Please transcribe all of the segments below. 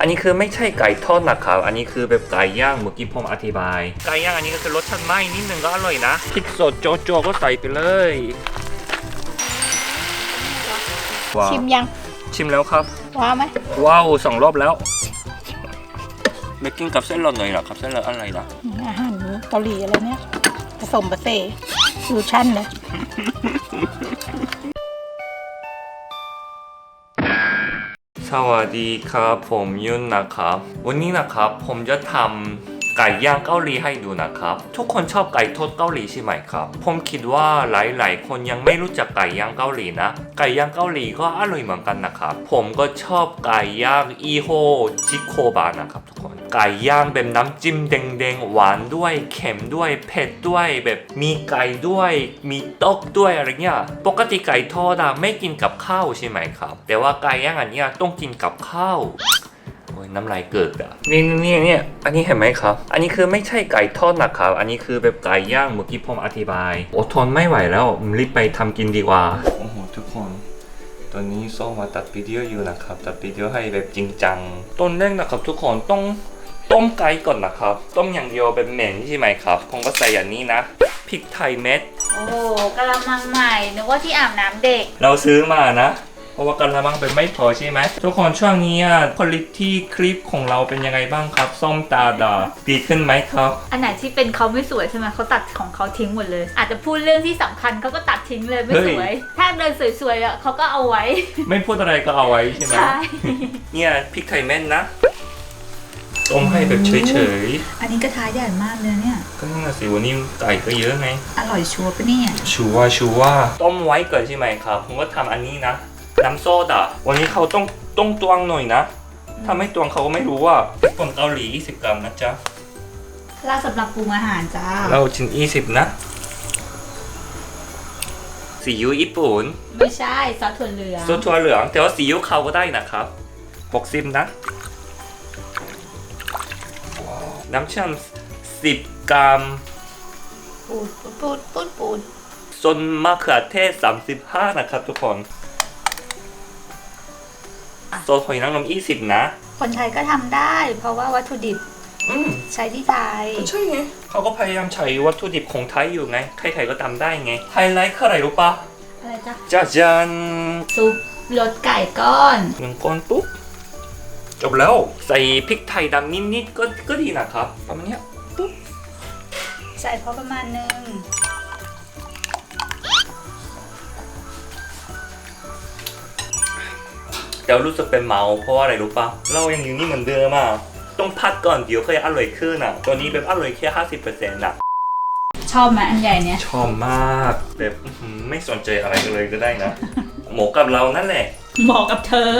อันนี้คือไม่ใช่ไก่ทอดนะครับ อันนี้คือแบบไก่ย่างเมื่อกี้ผมอธิบาย ไก่ย่างอันนี้ก็คือรสชาติไหม้นิดนึงก็อร่อยนะพริกสดโจโจก็ใส่ไปเลยว้าวชิมยัง ชิมแล้วครับ ว้าวไหมว้าวสองรอบแล้วไม่กินกับเส้นหลอดเลยเหรอครับเส้นหลอดอะไรนะอาหารเกาหลีอะไรเนี่ยผสมผสานฟิวชั่นเลย สวัสดีครับ ผมยุ่นนะครับ วันนี้นะครับผมจะทำ ไก่ย่างเกาหลีให้ดูนะครับ ทุกคนชอบไก่ทอดเกาหลีใช่ไหมครับ ผมคิดว่าหลายๆ คนยังไม่รู้จักไก่ย่างเกาหลีนะ ไก่ย่างเกาหลีก็อร่อยเหมือนกันนะครับ ผมก็ชอบไก่ย่างอีโฮจิโคบะนะครับทุกคน ไก่ย่างแบบน้ำจิ้มแดงๆหวานด้วยเค็มด้วยเผ็ดด้วยแบบมีไก่ด้วย มีตอกด้วยอะไรเงี้ย ปกติไก่ทอดอะไม่กินกับข้าวใช่ไหมครับ แต่ว่าไก่ย่างอันเนี้ยต้องกินกับข้าว โอ้ยน้ำลายเกิดอะนี่นี่นี่อันนี้เห็นไหมครับ อันนี้คือไม่ใช่ไก่ทอดนะครับ อันนี้คือแบบไก่ย่างเมื่อกี้ผมอธิบายอดทนไม่ไหวแล้วรีบไปทำกินดีกว่าโอ้โหทุกคนตอนนี้โซ่มาตัดวิดีโออยู่นะครับตัดวิดีโอให้แบบจริงจังต้นแรกนะครับ ทุกคนต้องต้มไก่ก่อนนะครับ ต้มอย่างเดียวเป็นเหม็นใช่ไหมครับผมก็ใส่อย่างนี้นะพริกไทยเม็ดโอ้โหกระมังใหม่นึกว่าที่อาบน้ำเด็ก เราซื้อมานะ เพราะว่ากระมังเป็นไม่พอใช่ไหมทุกคนช่วงนี้อะผลิตที่คลิปของเราเป็นยังไงบ้างครับส้มตาดาดีขึ้นไหมครับ อันไหนที่เป็นเขาไม่สวยใช่ไหมเขาตัดของเขาทิ้งหมดเลย อาจจะพูดเรื่องที่สำคัญเขาก็ตัดทิ้งเลยไม่เฮ้ยสวย ถ้าเดินสวยๆอะเขาก็เอาไว้ ไม่พูดอะไรก็เอาไว้ใช่ไหมใช่เนี่ยพริกไทยแม่นนะต้มให้แบบเฉยอันนี้กระทะใหญ่มากเลยเนี่ยๆก็นั่นนะสิวันนี้ไก่ก็เยอะไง อร่อยชัวร์ปะเนี่ย ชัวร์ชัวร์ต้มไว้ก่อนใช่ไหมครับ ผมก็ทำอันนี้นะ น้ำโซดาวันนี้เขาต้องต้องตวงหน่อยนะ ถ้าไม่ตวงเขาก็ไม่รู้ว่าคนเกาหลี 20 กรัมนะจ๊ะลาสำหรับปรุงอาหารจ้าเราชิ้น20 นะซีอิ๊วญี่ปุ่นไม่ใช่ซอสถั่วเหลืองซอสถั่วเหลือง แต่ว่าซีอิ๊วเขาก็ได้นะครับบอกซิมนะน้ำเชื่อม10กรัมปูดปูดปูดปูดส่วนมะเขือเทศ 35 นะครับทุกคน โซนหอยนางรม20 นะ คนไทยก็ทำได้ เพราะว่าวัตถุดิบอืมใช้ที่ไทย ก็ใช่ไงเขาก็พยายามใช้วัตถุดิบของไทยอยู่ไง ใครๆก็ทำได้ไง ไฮไลท์คืออะไรรู้ปะอะไรจ้ะจ้าจันซุปรสไก่ก้อน หนึ่งก้อนปุ๊บจบแล้ว ใส่พริกไทยดำนิดๆก็ก็ดีนะครับประมาณเนี้ยปุ๊บ ใส่พอประมาณนึง เดี๋ยวรู้สึกเป็นเมาเพราะว่าอะไรรู้ปะเรายังอยู่นี่เหมือนเดิมอะต้องพักก่อนเดี๋ยวค่อยอร่อยขึ้นอะตัวนี้แบบอร่อยแค่50%อะชอบไหมอันใหญ่เนี่ยชอบมากแบบอื้อหือไม่สนใจอะไรเลยก็ได้นะหมูกับเรานั่นแหละเหมาะกับเธอ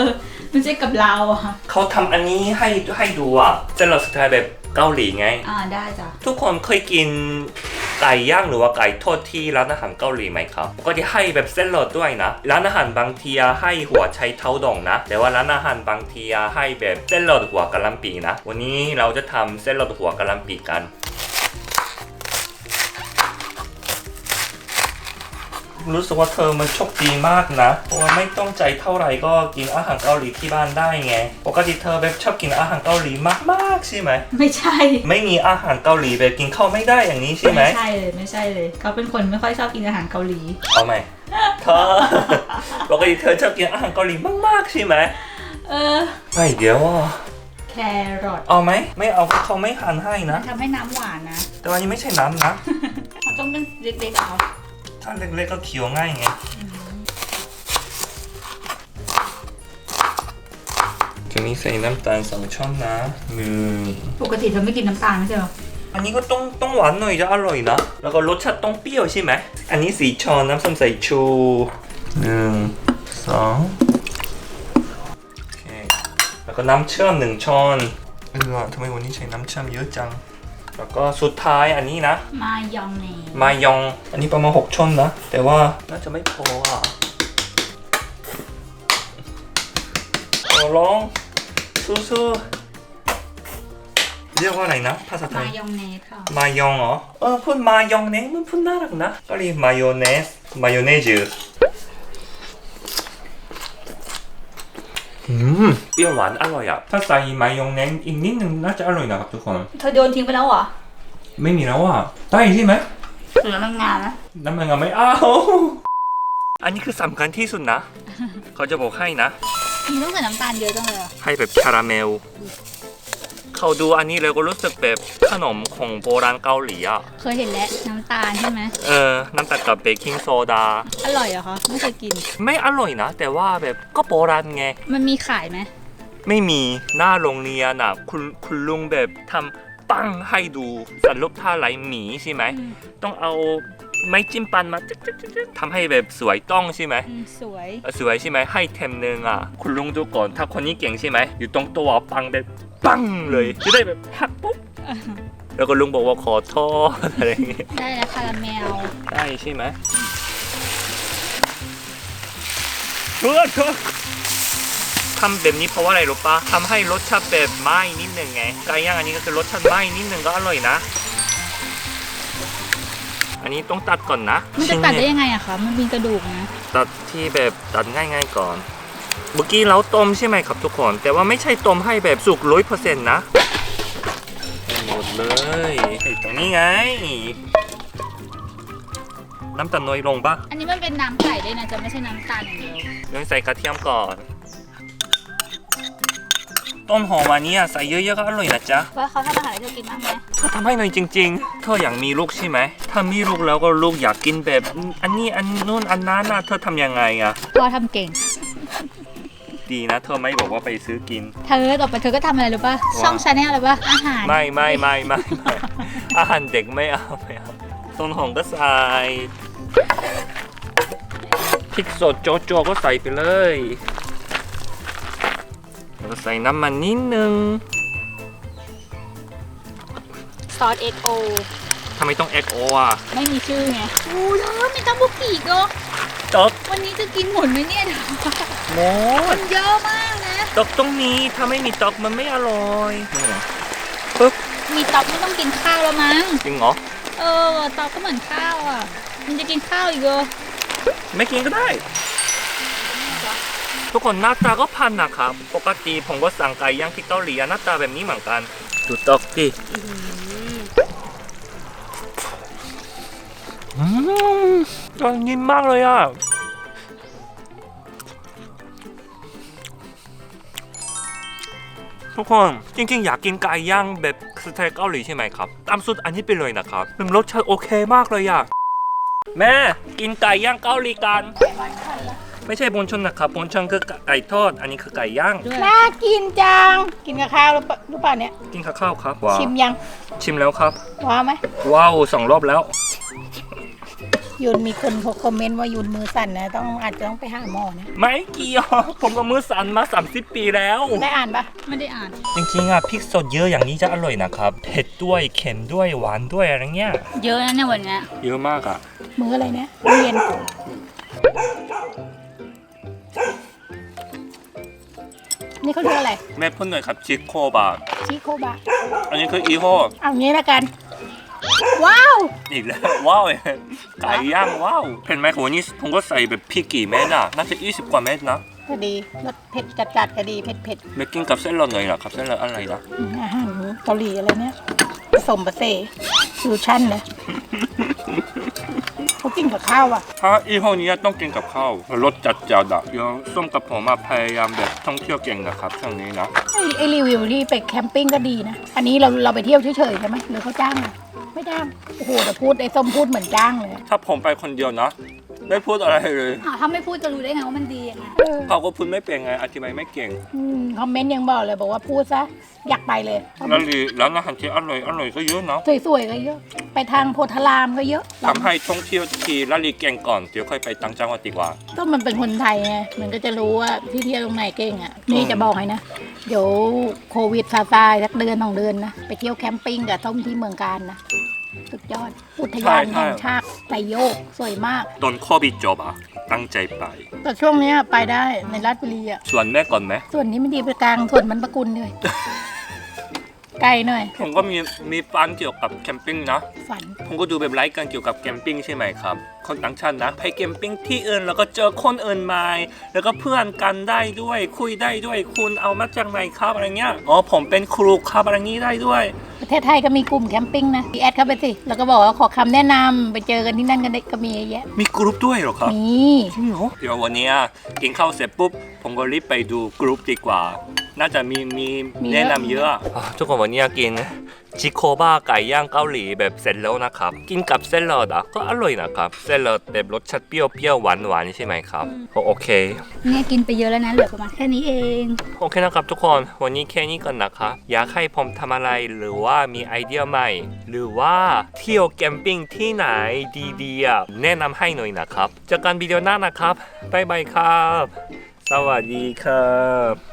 ไม่ใช่กับเราอะเขาทำอันนี้ให้ให้ดูอะเส้นเราสไตล์แบบ เกาหลีไง อ่าได้จ้ะทุกคนเคยกินไก่ย่างหรือว่าไก่ทอดที่ร้านอาหารเกาหลีไหมครับก็จะให้แบบเส้นหลอดด้วยนะ ร้านอาหารบางทีให้หัวไชเท้าดองนะ แต่ว่าร้านอาหารบางทีให้แบบเส้นหลอดหัวกะหล่ำปีนะ วันนี้เราจะทำเส้นหลอดหัวกะหล่ำปีกัน รู้สึกว่าเธอมันโชคดีมากนะ เพราะว่าไม่ต้องใจเท่าไหร่ก็กินอาหารเกาหลีที่บ้านได้ไง ปกติเธอแบบชอบกินอาหารเกาหลีมากๆใช่ไหม ไม่ใช่ ไม่มีอาหารเกาหลีแบบกินข้าวไม่ได้อย่างนี้ใช่ไหมใช่เลยไม่ใช่เลย เขาเป็นคนไม่ค่อยชอบกินอาหารเกาหลี เอาไหมเธอปกติเธอชอบกินอาหารเกาหลีมากๆใช่ไหม เออ ไม่เดี๋ยวอะแครอทเอาไหม ไม่เอาเขาไม่หั่นให้นะ ทำให้น้ำหวานนะ แต่ว่านี้ไม่ใช่น้ำนะเขาต้องเป็นเล็กๆเอา ถ้าเล็กๆก็เคี้ยวง่ายไงทีนี้ใส่น้ำตาลสองช้อนนะหนึ่งปกติเธอไม่กินน้ำตาลไม่ใช่เหรอ อันนี้ก็ต้องต้องหวานหน่อยจะอร่อยนะ แล้วก็รสชาติต้องเปรี้ยวใช่ไหม อันนี้สีช้อนน้ำส้มสายชูหนึ่งสองโอเค แล้วก็น้ำเชื่อมหนึ่งช้อนเออทำไมวันนี้ใช้น้ำเชื่อมเยอะจัง แล้วก็สุดท้ายอันนี้นะ มายองเนสมายอง อันนี้ประมาณ6ช้อนนะ แต่ว่าน่าจะไม่พออะขอร้องสู้ๆเรียกว่าอะไรนะ ภาษาไทมาย ยองเนสค่ะ มายองเหรอ เออพูดมายองเนสมันพูดน่ารักนะ ก็เรียกมายองเนส มายองเนสหื อืม เปรี้ยวหวานอร่อยอะ ถ้าใส่มายองเนสอีกนิดนึงน่าจะอร่อยนะครับทุกคน เธอโยนทิ้งไปแล้วเหรอ ไม่มีแล้วอะได้ใช่ไหมเหลือมันงานนะ น้ำมันก็ไม่เอาอันนี้คือสำคัญที่สุดนะ เขาจะบอกให้นะ มีต้องใส่น้ำตาลเยอะจังเลยอะให้แบบคาราเมล เขาดูอันนี้แล้วก็รู้สึกแบบขนมของโบราณเกาหลีอะ เคยเห็นแล้วน้ำตาลใช่ไหมเออ น้ำตาลกับเบกกิ้งโซดา อร่อยเหรอคะไม่เคยกิน ไม่อร่อยนะ แต่ว่าแบบก็โบราณไง มันมีขายไหมไม่มีหน้าโรงเรียนอะคุณคุณลุงแบบทำปั้งให้ดูสันรูปท่าไหลหมีใช่ไหมต้องเอาไม้จิ้มปันมาจึ๊กจึ๊กจึ๊กจึ๊กทำให้แบบสวยต้องใช่ไหม อืมสวยเออสวยใช่ไหมให้เทมหนึ่งอะ คุณลุงดูก่อนถ้าคนนี้เก่งใช่ไหมอยู่ตรงตัวปังแบบ ปังเลยจะได้แบบหักปุ๊บแล้วก็ลุงบอกว่าขอโทษอะไรอย่างเงี้ยได้แล้วคาราเมลได้ใช่ไหมเพื่อนเพื่อนทำแบบนี้เพราะว่าอะไรรู้ปะทำให้รสชาติแบบไหม้นิดนึงไงไก่ย่างอันนี้ก็คือรสชาติไหม้นิดนึงก็อร่อยนะ อันนี้ต้องตัดก่อนนะมันจะตัดได้ยังไงอะคะมันมีกระดูกนะ ตัดที่แบบตัดง่ายๆก่อน เมื่อกี้เราต้มใช่ไหมครับทุกคน แต่ว่าไม่ใช่ต้มให้แบบสุกร้อยเปอร์เซ็นต์นะให้หมดเลยให้ตรงนี้ไง น้ำตาลน้อยลงปะอันนี้มันเป็นน้ำไก่ด้วยนะจะไม่ใช่น้ำตาลอย่างเดียวเดี๋ยวใส่กระเทียมก่อน ต้นหอมอันเนี้ยใส่เยอะๆก็อร่อยนะจ๊ะว่าเขาทำอาหารให้เธอกินบ้างไหมเธอทำให้หน่อยจริงๆ เธออยากมีลูกใช่ไหม ถ้ามีลูกแล้วก็ลูกอยากกินแบบ อันนี้อันนู้นอันนั้นนะเธอทำยังไงอะพ่อทำเก่ง ดีนะ เธอไม่บอกว่าไปซื้อกิน เธอต่อไปเธอก็ทำอะไรรู้ป่ะ ช่องชาแนลอะไรป่ะ อาหาร ไม่ไม่ไม่ไม่ไม่อาหารเด็กไม่เอาไม่เอาต้นหอมก็ใส่พริกสดโจโจก็ใส่ไปเลยแล้วก็ใส่น้ำมันนิดนึงซอสเอ็กโอทำไมต้องเอ็กโออะ ไม่มีชื่อไงโอ้ยแล้วมีตัมบุกีก็ ตกวันนี้จะกินหมดไหมเนี่ยหมดมันเยอะมากนะ ตกตรงนี้ถ้าไม่มีตกมันไม่อร่อยปึ๊บมีต๊อกไม่ต้องกินข้าวแล้วมั้ง จริงเหรอ เออต๊อกก็เหมือนข้าวอะ มันจะกินข้าวอีกเหรอไม่กินก็ได้ ทุกคนหน้าตาก็พันนะครับ ปกติผมก็สั่งไก่ย่างที่เกาหลีอะหน้าตาแบบนี้เหมือนกัน ดูตอกดิอืม อร่อยนิ่มมากเลยอะทุกคนจริงๆ อยากกินไก่ย่างแบบสไตล์เกาหลีใช่ไหมครับตามสูตรอันนี้ไปเลยนะครับมันรสชาติโอเคมากเลยอะแม่กินไก่ย่างเกาหลีกัน ไม่ใช่บนชนนะครับบนชนคือไก่ทอด อันนี้คือไก่ย่างด้วยน่ากินจัง กินกับข้าวหรือเปล่าหรือเปล่าเนี่ย กินข้าวๆครับว้าวชิมยังชิมแล้วครับว้าวไหมว้าวสองรอบแล้ว ยุนมีคนเขาคอมเมนต์ว่ายุนมือสั่นนะ ต้องอาจจะต้องไปหาหมอนะ ไม่เกี่ยวผมกับมือสั่นมา 30 ปีแล้ว ได้อ่านปะไม่ได้อ่าน จริงๆอะพริกสดเยอะอย่างนี้จะอร่อยนะครับเผ็ดด้วยเค็มด้วยหวานด้วยอะไรเงี้ยเยอะนะเนี่ยวันเนี้ยเยอะมากอะมืออะไรเนี่ยเรียนนี่เขาเรียกอะไร แม่พูดหน่อยครับชิโคบะชิโคบะ อันนี้คืออีโฮเอางี้ละกัน ว้าว อีกแล้ว ว้าวไก่ย่างว้าวเห็นไหมวันนี้ผมก็ใส่แบบพริกกี่เม็ดอะน่าจะ20กว่าเม็ดนะก็ดีรสเผ็ดจัดๆก็ดีเผ็ดเผ็ดไม่กินกับเส้นเราหน่อยเหรอครับเส้นเราอะไรนะๆอืมอาหารเกาหลีอะไรเนี่ยผสมผสานฟิวชั่นเลยเขากินกับข้าวอะ ถ้าอีโฮนี้ต้องกินกับข้าวรสจัดจัดอะเดี๋ยวส้มกับผมมาพยายามแบบท่องเที่ยวเก่งนะครับช่วงนี้นะไอ้ไอ้รีวิวที่ไปแคมปิ้งก็ดีนะ อันนี้เราเราไปเที่ยวเฉยๆใช่ไหมหรือเขาจ้างอะ ไม่จ้างโอ้โหแต่พูดไอ้ส้มพูดเหมือนจ้างเลย ถ้าผมไปคนเดียวเนาะ ไม่พูดอะไรเลย อ้าวถ้าไม่พูดจะรู้ได้ไงว่ามันดียังไงเออเขาก็พูดไม่เป็นไง อธิบายไม่เก่ง อืมคอมเมนต์ยังบอกเลยบอกว่าพูดซะอยากไปเลย แล้วดีแล้วอาหารที่อร่อยอร่อยก็เยอะเนาะสวยๆก็เยอะ ไปทางโพธารามก็เยอะทำให้ท่องเที่ยวทีละลีเก่งก่อน เดี๋ยวค่อยไปต่างจังหวัดดีกว่า ก็มันเป็นคนไทยไงมันก็จะรู้ว่าที่เที่ยวตรงไหนเก่งอะ นี่จะบอกให้นะ เดี๋ยวโควิดซาซาสักเดือนสองเดือนนะ ไปเที่ยวแคมปิ้งกับท่องที่เมืองการนะ สุดยอด อุทยานใช่ใช่แห่งชาติไซโยก สวยมากตอนโควิดจบอะ ตั้งใจไป แต่ช่วงเนี้ยไปได้ในราชบุรีอะ ส่วนแม่ก่อนไหม ส่วนนี้ไม่ดีไปกลาง ส่วนมันประกุลเลย ใกล้หน่อย ผมก็มีมีฟันเกี่ยวกับแคมปิ้งนะ ฝัน ผมก็ดูแบบไลฟ์กันเกี่ยวกับแคมปิ้งใช่ไหมครับ คนต่างชาตินะไปแคมปิ้งที่อื่นแล้วก็เจอคนอื่นใหม่แล้วก็เพื่อนกันได้ด้วย คุยได้ด้วย คุณเอามาจากไหนครับอะไรเงี้ย อ๋อผมเป็นครูครับอะไรงี้ได้ด้วย ประเทศไทยก็มีกลุ่มแคมปิ้งนะพี่แอดเข้าไปสิ แล้วก็บอกว่าขอคำแนะนำไปเจอกันที่นั่นกันได้ก็มีเยอะแยะ มีกรุ๊ปด้วยเหรอครับมี จริงเหรอเดี๋ยววันเนี้ยกินข้าวเสร็จปุ๊บ ผมก็รีบไปดูกรุ๊ปดีกว่า น่าจะมีมีแนะนำเยอะทุกคนวันนี้กินชิโคบ้าไก่ย่างเกาหลีแบบเสร็จแล้วนะครับ กินกับเซลล์อะก็อร่อยนะครับเซลล์แบบรสชาติเปรี้ยวเปรี้ยวหวานหวานใช่ไหมครับโอเค เนี่ยกินไปเยอะแล้วนะเหลือประมาณแค่นี้เองโอเคนะครับทุกคนวันนี้แค่นี้ก่อนนะคะ อยากให้ผมทำอะไรหรือว่ามีไอเดียใหม่ หรือว่าเที่ยวแคมปิ้งที่ไหนดีๆอะแนะนำให้หน่อยนะครับเจอกันวิดีโอหน้านะครับบ๊ายบายครับ สวัสดีครับ